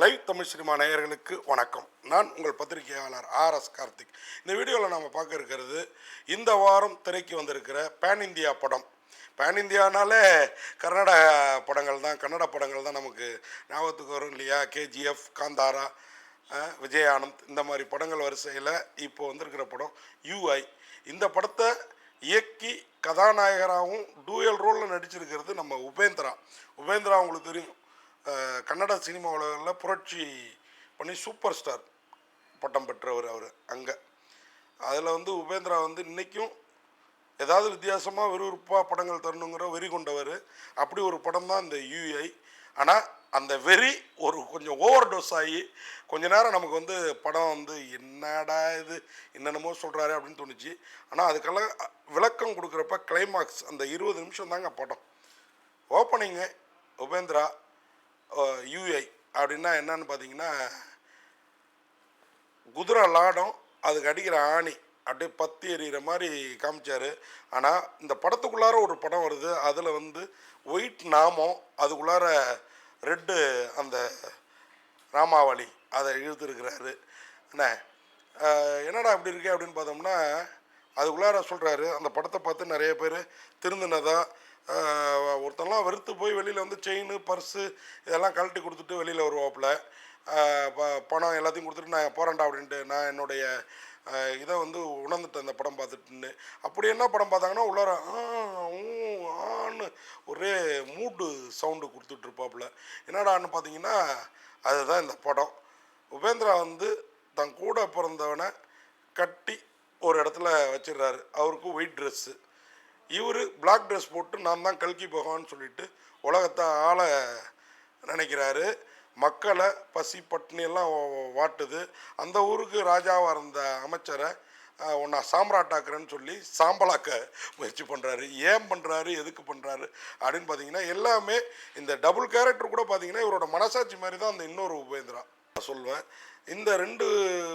Live Tamil cinema நேயர்களுக்கு வணக்கம். நான் உங்கள் பத்திரிகையாளர் ஆர் எஸ் கார்த்திக். இந்த வீடியோவில் நாம் பார்க்க இருக்கிறது இந்த வாரம் திரைக்கு வந்திருக்கிற பேன் இந்தியா படம். பேன் இந்தியானாலே கன்னட படங்கள் தான் கன்னட படங்கள் தான் நமக்கு ஞாபகத்துக்கு வரும் இல்லையா? கேஜிஎஃப் காந்தாரா விஜயானந்த் விஜய் ஆனந்த் இந்த மாதிரி படங்கள் வரிசையில் இப்போ வந்திருக்கிற படம் யூஐ இந்த படத்தை இயக்கி கதாநாயகராகவும் டூயல் ரோலில் நடிச்சிருக்கிறது நம்ம உபேந்திரா. உபேந்திரா உங்களுக்கு தெரியும். கன்னட சினிமா உலகில் புரட்சி பண்ணி சூப்பர் ஸ்டார் பட்டம் பெற்றவர் அவர் அங்கே. அதில் வந்து உபேந்திரா வந்து இன்றைக்கும் ஏதாவது வித்தியாசமாக விறுவிறுப்பாக படங்கள் தரணுங்கிற வெறி கொண்டவர். அப்படி ஒரு படம் தான் இந்த யூஐ ஆனால் அந்த வெறி ஒரு கொஞ்சம் ஓவர் டோஸ் ஆகி கொஞ்ச நேரம் நமக்கு வந்து படம் வந்து என்னடா இது என்னென்னமோ சொல்கிறாரு அப்படின்னு தோணுச்சு. ஆனால் அதுக்கெல்லாம் விளக்கம் கொடுக்குறப்ப கிளைமாக்ஸ் அந்த இருபது நிமிஷம் தாங்க படம். ஓப்பனிங்கு உபேந்திரா யூஐ அப்படின்னா என்னன்னு பார்த்தீங்கன்னா குதிரை லாடம் அதுக்கு அடிக்கிற ஆணி அப்படியே பத்தி எறிகிற மாதிரி காமிச்சார். ஆனால் இந்த படத்துக்குள்ளார ஒரு படம் வருது. அதில் வந்து ஒயிட் நாமம் அதுக்குள்ளார ரெட்டு அந்த ராமாவளி அதை இழுத்துருக்கிறாரு. என்ன? என்னடா அப்படி இருக்கே அப்படின்னு பார்த்தோம்னா அதுக்குள்ளார சொல்கிறாரு அந்த படத்தை பார்த்து நிறைய பேர் திருந்தினதாக ஒருத்தன்லாம் வெறுத்து போய் வெளியில் வந்து செயின் பர்ஸு இதெல்லாம் கழட்டி கொடுத்துட்டு வெளியில் வருவாப்புல. ப- பணம் எல்லாத்தையும் கொடுத்துட்டு நான் போகிறேன்டா அப்படின்ட்டு நான் என்னுடைய இதை வந்து உணர்ந்துட்டேன் இந்த படம் பார்த்துட்டுன்னு. அப்படி என்ன படம் பார்த்தாங்கன்னா உள்ளார ஆ ஊ ஆன்னு ஒரே மூடு சவுண்டு கொடுத்துட்ருப்பாப்புல என்னடான்னு பார்த்தீங்கன்னா அதுதான் இந்த படம். உபேந்திரா வந்து தன் கூட பிறந்தவனை கட்டி ஒரு இடத்துல வச்சிடுறாரு. அவருக்கு ஒயிட் ட்ரெஸ்ஸு இவர் பிளாக் ட்ரெஸ் போட்டு நான் தான் கல்கி பகவான்னு சொல்லிட்டு உலகத்தை ஆள நினைக்கிறாரு. மக்களை பசி பட்டினி எல்லாம் வாட்டுது. அந்த ஊருக்கு ராஜாவாக இருந்த அமைச்சரை ஒன்றா உன்னை சாம்ராட்டாக்குறேன்னு சொல்லி சாம்பலாக்க முயற்சி பண்ணுறாரு ஏன் பண்ணுறாரு எதுக்கு பண்ணுறாரு அப்படின்னு பார்த்தீங்கன்னா எல்லாமே இந்த டபுள் கேரக்டர் கூட பார்த்தீங்கன்னா இவரோட மனசாட்சி மாதிரி தான் அந்த இன்னொரு உபேந்திரா. நான் சொல்லுவேன் இந்த ரெண்டு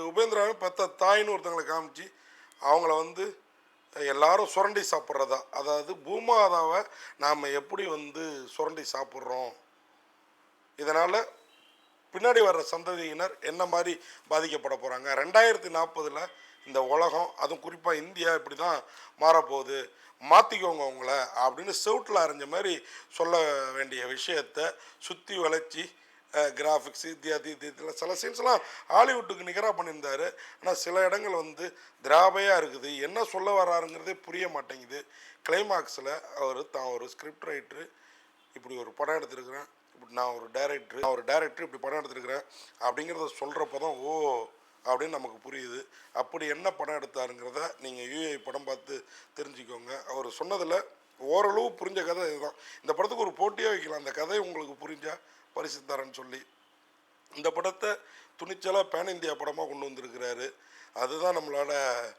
உபேந்திராவும் பெத்த தாயின்னு ஒருத்தங்களை காமிச்சு அவங்கள வந்து எல்லாரும் சுரண்டி சாப்பிட்றதா? அதாவது பூமாதாவை நாம் எப்படி வந்து சுரண்டி சாப்பிட்றோம்? இதனால் பின்னாடி வர்ற சந்ததியினர் என்ன மாதிரி பாதிக்கப்பட போகிறாங்க ரெண்டாயிரத்தி நாற்பதில் இந்த உலகம் அதுவும் குறிப்பாக இந்தியா இப்படி தான் மாறப்போகுது. மாற்றிக்கோங்க உங்களை அப்படின்னு செவுட்டில் அரைஞ்ச மாதிரி சொல்ல வேண்டிய விஷயத்தை சுற்றி வளைச்சி கிராஃபிக்ஸ் இத்தியாதி இத்தியெல்லாம் சில சீன்ஸ்லாம் ஹாலிவுட்டுக்கு நிகராக பண்ணியிருந்தார். ஆனால் சில இடங்கள் வந்து திராபையாக இருக்குது. என்ன சொல்ல வர்றாருங்கிறதே புரிய மாட்டேங்குது. கிளைமாக்ஸில் அவர் தான் ஒரு ஸ்கிரிப்ட் ரைட்ரு இப்படி ஒரு படம் எடுத்திருக்கிறேன். இப்படி நான் ஒரு டைரக்டர் நான் ஒரு டைரக்டர் இப்படி படம் எடுத்திருக்கிறேன். அப்படிங்கிறத சொல்கிறப்ப தான் ஓ அப்படின்னு நமக்கு புரியுது. அப்படி என்ன படம் எடுத்தாருங்கிறத நீங்கள் யூஏ படம் பார்த்து தெரிஞ்சுக்கோங்க. அவர் சொன்னதில் ஓரளவு புரிஞ்ச கதை இதுதான். இந்த படத்துக்கு ஒரு போட்டியாக வைக்கலாம். அந்த கதை உங்களுக்கு புரிஞ்சால் பரிசு தரேன்னு சொல்லி. இந்த படத்தை துணிச்சலாக பேன் இந்தியா படமாக கொண்டு வந்திருக்கிறாரு. அதுதான் நம்மளால்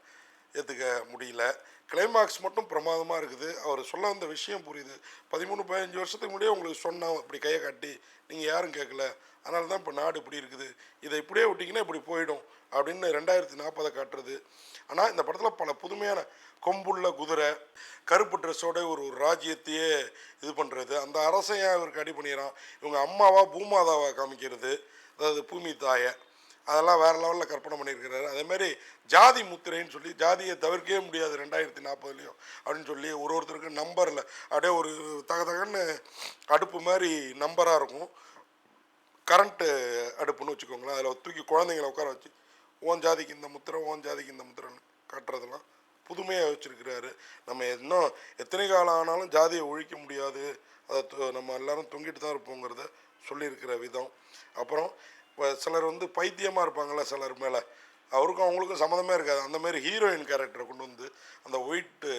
ஏற்றுக்க முடியல. கிளைமாக்ஸ் மட்டும் பிரமாதமாக இருக்குது. அவர் சொல்ல வந்த விஷயம் புரியுது. பதிமூணு பதினஞ்சு வருஷத்துக்கு முன்னாடியே உங்களுக்கு சொன்னோம் இப்படி கையை காட்டி நீங்கள் யாரும் கேட்கல. அதனால தான் இப்போ நாடு இப்படி இருக்குது. இதை இப்படியே விட்டிங்கன்னா இப்படி போயிடும் அப்படின்னு ரெண்டாயிரத்தி நாற்பதை காட்டுறது. ஆனால் இந்த படத்தில் பல புதுமையான கொம்புள்ள குதிரை கருப்பு ட்ரெஸ்ஸோட ஒரு ஒரு ராஜ்யத்தையே இது பண்ணுறது அந்த அரசையும் இவருக்கு அடி பண்ணிடுறான் இவங்க அம்மாவா பூமாதாவா காமிக்கிறது? அதாவது பூமி தாயை. அதெல்லாம் வேறு லெவலில் கற்பனை பண்ணியிருக்கிறாரு. அதேமாரி ஜாதி முத்திரைன்னு சொல்லி ஜாதியை தவிர்க்கவே முடியாது ரெண்டாயிரத்தி நாற்பதுலேயும் அப்படின்னு சொல்லி ஒரு ஒருத்தருக்கு நம்பரில் அப்படியே ஒரு தகதகன்னு அடுப்பு மாதிரி நம்பராக இருக்கும். கரண்ட்டு அடுப்புன்னு வச்சுக்கோங்களேன். அதில் தூக்கி குழந்தைங்கள உட்கார வச்சு ஓன் ஜாதிக்கு இந்த முத்திரை ஓன் ஜாதிக்கு இந்த முத்திரைன்னு காட்டுறதெல்லாம் புதுமையாக வச்சுருக்கிறாரு. நம்ம இன்னும் எத்தனை காலம் ஆனாலும் ஜாதியை ஒழிக்க முடியாது. அதை நம்ம எல்லாரும் தொங்கிட்டு தான் இருப்போங்கிறத சொல்லியிருக்கிற விதம். அப்புறம் இப்போ சிலர் வந்து பைத்தியமாக இருப்பாங்கள்ல சிலர் மேலே. அவருக்கும் அவங்களுக்கும் சம்மந்தமே இருக்காது. அந்த மாதிரி ஹீரோயின் கேரக்டரை கொண்டு வந்து அந்த ஒயிட்டு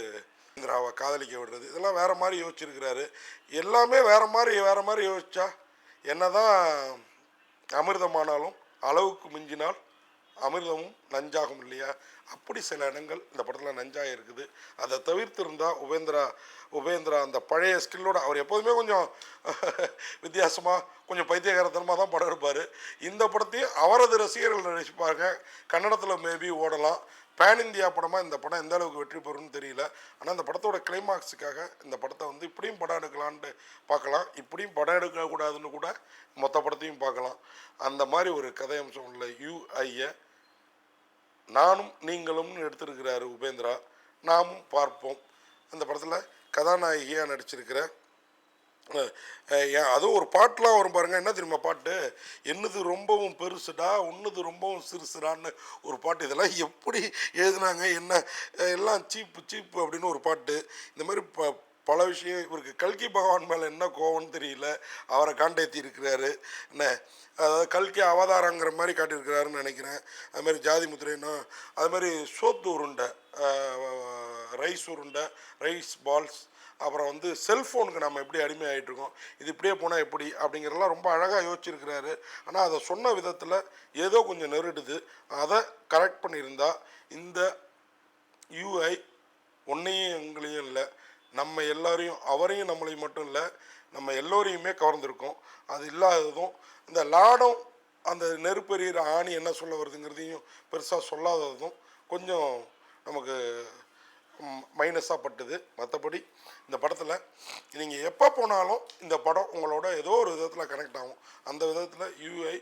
இந்திராவை காதலிக்க விடுறது. இதெல்லாம் வேறு மாதிரி யோசிச்சிருக்கிறாரு. எல்லாமே வேறு மாதிரி வேறு மாதிரி யோசிச்சா என்னதான் அமிர்தமானாலும் அளவுக்கு மிஞ்சினால் அமிர்தமும் நஞ்சாகும் இல்லையா? அப்படி சில இடங்கள் இந்த படத்தில் நஞ்சாக இருக்குது. அதை தவிர்த்து இருந்தால் உபேந்திரா உபேந்திரா அந்த பழைய ஸ்கில்லோட அவர் எப்போதுமே கொஞ்சம் வித்தியாசமாக கொஞ்சம் பைத்தியகாரத்தனமாக தான் படம் எடுப்பார். இந்த படத்தையும் அவரது ரசிகர்கள் நினைச்சுப்பாங்க கன்னடத்தில் மேபி ஓடலாம். பேன் இந்தியா படமாக இந்த படம் எந்த அளவுக்கு வெற்றி பெறும்னு தெரியல. ஆனால் இந்த படத்தோட கிளைமாக்ஸுக்காக இந்த படத்தை வந்து இப்படியும் படம் எடுக்கலான்ட்டு பார்க்கலாம். இப்படியும் படம் எடுக்கக்கூடாதுன்னு கூட மொத்த படத்தையும் பார்க்கலாம். அந்த மாதிரி ஒரு கதை அம்சம் உள்ள யூஐயை நானும் நீங்களும்னு எடுத்திருக்கிறாரு உபேந்திரா. நாமும் பார்ப்போம். அந்த படத்தில் கதாநாயகியாக நடிச்சிருக்கிற அதுவும் ஒரு பாட்டுலாம் வரும் பாருங்க. என்ன தெரியுமா பாட்டு? என்னது ரொம்பவும் பெருசுடா உன்னது ரொம்பவும் சிறுசுடான்னு ஒரு பாட்டு. இதெல்லாம் எப்படி எழுதுனாங்க என்ன எல்லாம் சீப்பு சீப்பு அப்படின்னு ஒரு பாட்டு. இந்த மாதிரி ப பல விஷயம் இவருக்கு கல்கி பகவான் மேலே என்ன கோவம்னு தெரியல. அவரை காண்டேத்தி இருக்கிறாரு. என்ன அதாவது கல்கி அவதாரங்கிற மாதிரி காட்டியிருக்கிறாருன்னு நினைக்கிறேன். அது மாதிரி ஜாதி முத்திரைன்னா அது மாதிரி சோத்து உருண்டை ரைஸ் உருண்டை ரைஸ் பால்ஸ் அப்புறம் வந்து செல்ஃபோனுக்கு நம்ம எப்படி அடிமை இருக்கோம் இது இப்படியே போனால் எப்படி அப்படிங்கிறதெல்லாம் ரொம்ப அழகாக யோசிச்சிருக்கிறாரு. ஆனால் அதை சொன்ன விதத்தில் ஏதோ கொஞ்சம் நெருடுது அதை கரெக்ட் பண்ணியிருந்தால் இந்த யூஐ ஒன்றையும் எங்களையும் இல்லை நம்ம எல்லாரையும் அவரையும் நம்மளையும் மட்டும் இல்லை நம்ம எல்லோரையுமே கவர்ந்திருக்கோம். அது இல்லாததும் இந்த லாடம் அந்த நெருப்பெறிகிற ஆணி என்ன சொல்ல வருதுங்கிறதையும் பெருசாக சொல்லாததும் கொஞ்சம் நமக்கு மைனஸாக பட்டுது. மற்றபடி இந்த படத்தில் நீங்கள் எப்போ போனாலும் இந்த படம் உங்களோட ஏதோ ஒரு விதத்தில் கனெக்ட் ஆகும். அந்த விதத்தில் யூஐ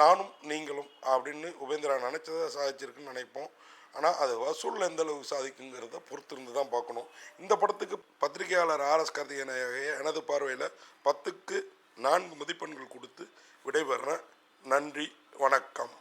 நானும் நீங்களும் அப்படின்னு உபேந்திரா நினச்சதை சாதிச்சிருக்குன்னு நினைப்போம். ஆனால் அது வசூலில் எந்த அளவுக்கு சாதிக்குங்கிறத பொறுத்திருந்து தான் பார்க்கணும். இந்த படத்துக்கு பத்திரிகையாளர் ஆர்எஸ் கார்த்திகேயன் எனது பார்வையில் பத்துக்கு நான்கு மதிப்பெண்கள் கொடுத்து விடைபெறேன் நன்றி வணக்கம்.